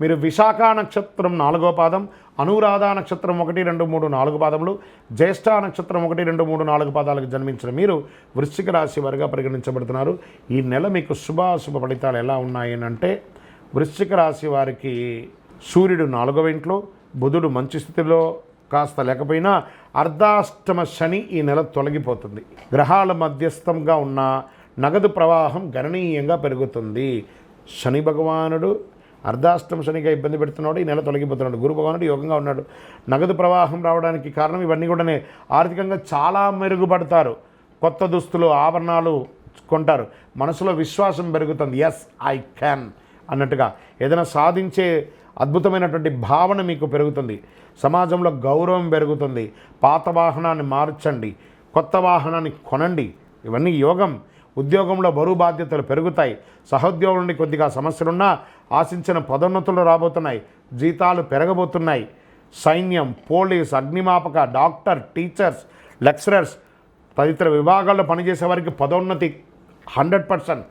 మీరు విశాఖ నక్షత్రం నాలుగో పాదం అనురాధ నక్షత్రం ఒకటి రెండు మూడు నాలుగు పాదములు జ్యేష్ఠ నక్షత్రం ఒకటి రెండు మూడు నాలుగు పాదాలకు జన్మించిన మీరు వృశ్చిక రాశి వారిగా పరిగణించబడుతున్నారు. ఈ నెల మీకు శుభాశుభ ఫలితాలు ఎలా ఉన్నాయనంటే వృశ్చిక రాశి వారికి సూర్యుడు నాలుగవ ఇంట్లో బుధుడు మంచి స్థితిలో కాస్త లేకపోయినా అర్ధాష్టమ శని ఈ నెల తొలగిపోతుంది. గ్రహాల మధ్యస్థంగా ఉన్న నగదు ప్రవాహం గణనీయంగా పెరుగుతుంది. శని భగవానుడు అర్ధాష్టమ శనిగా ఇబ్బంది పెడుతున్నాడు ఈ నెల తొలగిపోతున్నాడు. గురు భగవానుడు యోగంగా ఉన్నాడు. నగదు ప్రవాహం రావడానికి కారణం ఇవన్నీ కూడానే ఆర్థికంగా చాలా మెరుగుపడతారు. కొత్త దుస్తులు ఆభరణాలు కొంటారు. మనసులో విశ్వాసం పెరుగుతుంది. ఎస్ ఐ క్యాన్ అన్నట్టుగా ఏదైనా సాధించే అద్భుతమైనటువంటి భావన మీకు పెరుగుతుంది. సమాజంలో గౌరవం పెరుగుతుంది. పాత వాహనాన్ని మార్చండి. కొత్త వాహనాన్ని కొనండి. ఇవన్నీ యోగం. ఉద్యోగంలో బరువు బాధ్యతలు పెరుగుతాయి. సహోద్యోగుల నుండి కొద్దిగా సమస్యలున్నా ఆశించిన పదోన్నతులు రాబోతున్నాయి. జీతాలు పెరగబోతున్నాయి. సైన్యం పోలీస్ అగ్నిమాపక డాక్టర్ టీచర్స్ లెక్చరర్స్ తదితర విభాగాల్లో పనిచేసే వారికి పదోన్నతి హండ్రెడ్ పర్సెంట్.